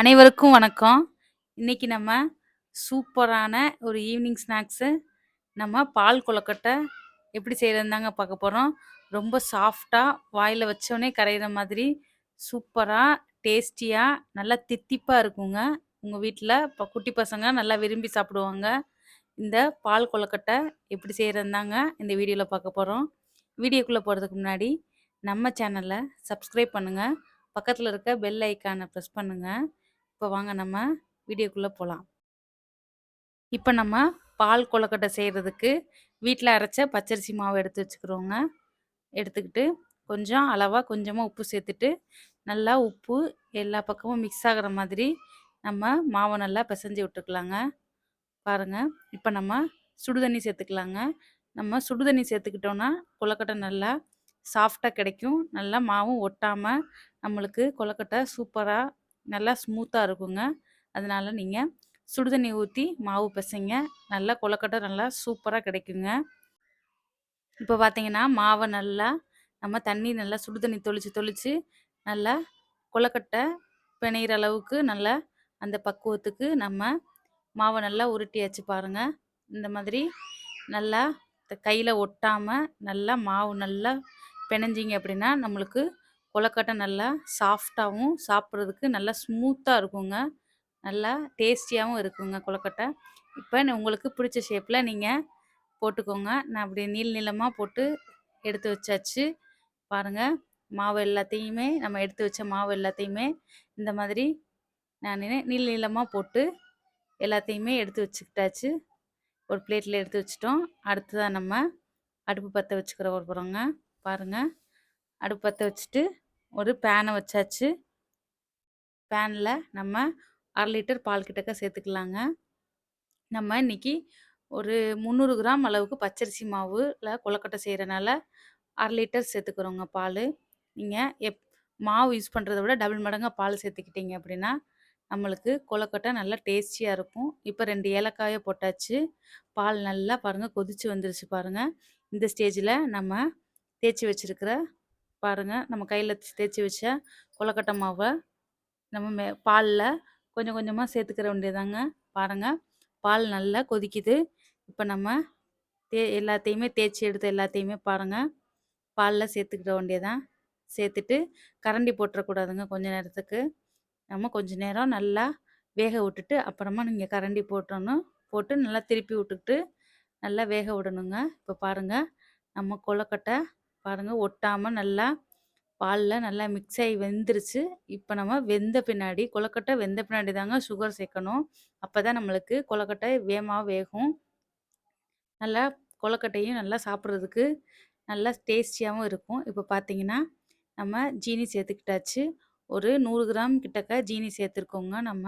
அனைவருக்கும் வணக்கம். இன்னைக்கு நம்ம சூப்பரான ஒரு ஈவினிங் ஸ்நாக்ஸு நம்ம பால் கொழுக்கட்டை எப்படி செய்றதுன்னு தாங்க பார்க்க போகிறோம் ரொம்ப சாஃப்டாக வாயில் வச்சோடனே கரையிற மாதிரி சூப்பராக டேஸ்டியாக நல்லா தித்திப்பாக இருக்குங்க. உங்கள் வீட்டில் இப்போ குட்டி பசங்க நல்லா விரும்பி சாப்பிடுவாங்க. இந்த பால் கொழுக்கட்டை எப்படி செய்கிறதுந்தாங்க தாங்க இந்த வீடியோவில் பார்க்க போகிறோம் வீடியோக்குள்ளே போகிறதுக்கு முன்னாடி நம்ம சேனலை சப்ஸ்கிரைப் பண்ணுங்க. பக்கத்தில் இருக்க பெல் ஐக்கானை ப்ரெஸ் பண்ணுங்கள் இப்போ வாங்க நம்ம வீடியோக்குள்ளே போகலாம் இப்போ நம்ம பால் கொழுக்கட்டை செய்கிறதுக்கு வீட்டில் அரைச்ச பச்சரிசி மாவு எடுத்து வச்சுக்கிறோங்க. எடுத்துக்கிட்டு கொஞ்சம் அளவாக கொஞ்சமாக உப்பு சேர்த்துட்டு, நல்லா உப்பு எல்லா பக்கமும் மிக்ஸ் ஆகிற மாதிரி நம்ம மாவை நல்லா பிசைஞ்சு விட்டுக்கலாங்க. பாருங்க, இப்போ நம்ம சுடுதண்ணி சேர்த்துக்கலாங்க. நம்ம சுடு தண்ணி கொலக்கட்டை நல்லா சாஃப்டாக கிடைக்கும். நல்லா மாவும் ஒட்டாமல் நம்மளுக்கு கொழுக்கட்டை சூப்பராக நல்லா ஸ்மூத்தாக இருக்குங்க. அதனால் நீங்கள் சுடுதண்ணி ஊற்றி மாவு பிசைங்க நல்லா கொலக்கட்டை நல்லா சூப்பராக கிடைக்குங்க. இப்போ பார்த்தீங்கன்னா, மாவை நல்லா நம்ம தண்ணி நல்லா சுடுதண்ணி தொளிச்சு தொளிச்சு நல்லா கொலக்கட்டை பிணையிற அளவுக்கு நல்லா அந்த பக்குவத்துக்கு நம்ம மாவை நல்லா உருட்டியாச்சு பாருங்க. இந்த மாதிரி நல்லா கையில் ஒட்டாமல் நல்லா மாவு நல்லா பிணைஞ்சிங்க அப்படின்னா, நம்மளுக்கு கொலக்கட்டை நல்லா சாஃப்டாகவும் சாப்பிட்றதுக்கு நல்லா ஸ்மூத்தாக இருக்குங்க. நல்லா டேஸ்டியாகவும் இருக்குங்க கொழுக்கட்டை. இப்போ உங்களுக்கு பிடிச்ச ஷேப்பில் நீங்கள் போட்டுக்கோங்க. நான் அப்படி நீள் நீளமாக போட்டு எடுத்து வச்சாச்சு. பாருங்க, மாவு எல்லாத்தையுமே நம்ம எடுத்து வச்ச மாவு எல்லாத்தையுமே இந்த மாதிரி நான் நீள் நீளமாக போட்டு எல்லாத்தையுமே எடுத்து வச்சுக்கிட்டாச்சு. ஒரு பிளேட்டில் எடுத்து வச்சிட்டோம் அடுத்ததாக நம்ம அடுப்பு பற்ற வச்சுக்கிற ஒரு புறங்க பாருங்க, அடுப்பு வச்சுட்டு ஒரு பேனை வச்சாச்சு. பேனில் நம்ம அரை லிட்டர் பால் கிட்டக்க சேர்த்துக்கலாங்க. நம்ம இன்றைக்கி ஒரு 300 கிராம் அளவுக்கு பச்சரிசி மாவில் கொழுக்கட்டை செய்கிறனால அரை லிட்டர் சேர்த்துக்கிறோங்க பால் நீங்கள் எப் மாவு யூஸ் பண்ணுறத விட டபுள் மடங்காக பால் சேர்த்துக்கிட்டீங்க அப்படின்னா, நம்மளுக்கு கொழுக்கட்டை நல்லா டேஸ்டியாக இருக்கும். இப்போ ரெண்டு ஏலக்காயை போட்டாச்சு. பால் நல்லா பாருங்க கொதிச்சு வந்துருச்சு பாருங்கள் இந்த ஸ்டேஜில் நம்ம தேய்ச்சி வச்சிருக்கிற பாருங்க, நம்ம கையில் தேய்ச்சி வச்ச கொழுக்கட்டை மாவை நம்ம மே பாலில் கொஞ்சம் கொஞ்சமாக சேர்த்துக்கிற வேண்டியதுதாங்க. பாருங்க, பால் நல்லா கொதிக்குது. இப்போ நம்ம தே எல்லாத்தையுமே தேய்ச்சி எடுத்து எல்லாத்தையுமே பாருங்க, பாலில் சேர்த்துக்கிட வேண்டியதான் சேர்த்துட்டு கரண்டி போட்டுறக்கூடாதுங்க கொஞ்ச நேரத்துக்கு. நம்ம கொஞ்ச நேரம் நல்லா வேக விட்டுட்டு, அப்புறமா நீங்கள் கரண்டி போட்டணும் போட்டு நல்லா திருப்பி விட்டுக்கிட்டு நல்லா வேக விடணுங்க. இப்போ பாருங்க, நம்ம கொழுக்கட்டை பாருங்கள் ஒட்டாமல் நல்லா பாலில் நல்லா மிக்ஸ் ஆகி வெந்துருச்சு. இப்போ நம்ம வெந்த பின்னாடி கொழுக்கட்டை வெந்த பின்னாடி தாங்க சுகர் சேர்க்கணும். அப்போ தான் நம்மளுக்கு கொழுக்கட்டை வேகமாக வேகும். நல்லா கொழுக்கட்டையும் நல்லா சாப்பிட்றதுக்கு நல்லா டேஸ்டியாகவும் இருக்கும். இப்போ பார்த்தீங்கன்னா, நம்ம ஜீனி சேர்த்துக்கிட்டாச்சு. ஒரு நூறு கிராம் கிட்டக்க ஜீனி சேர்த்துருக்கோங்க நம்ம.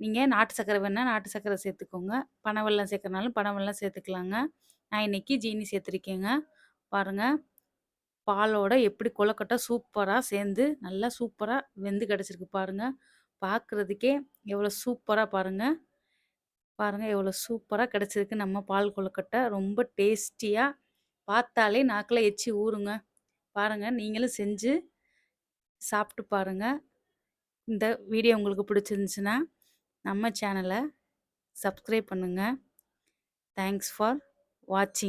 நீங்கள் நாட்டு சக்கரை வேணால் நாட்டு சக்கரை சேர்த்துக்கோங்க. பனவெல்லம் சேர்க்கறனாலும் பனவெல்லம் சேர்த்துக்கலாங்க. நான் இன்னைக்கு ஜீனி சேர்த்துருக்கேங்க. பாருங்க, பாலோட எப்படி கொழுக்கட்டை சூப்பராக சேர்ந்து நல்லா சூப்பராக வெந்து கிடச்சிருக்கு பாருங்கள் பார்க்குறதுக்கே எவ்வளோ சூப்பராக பாருங்கள் பாருங்கள் எவ்வளோ சூப்பராக கிடச்சிருக்கு நம்ம பால் கொழுக்கட்டை. ரொம்ப டேஸ்டியாக பார்த்தாலே நாக்கில் எச்சி ஊறுங்க. பாருங்கள் நீங்களும் செஞ்சு சாப்பிட்டு பாருங்கள் இந்த வீடியோ உங்களுக்கு பிடிச்சிருந்துச்சுன்னா, நம்ம சேனலை சப்ஸ்கிரைப் பண்ணுங்கள் தேங்க்ஸ் ஃபார் வாட்சிங்.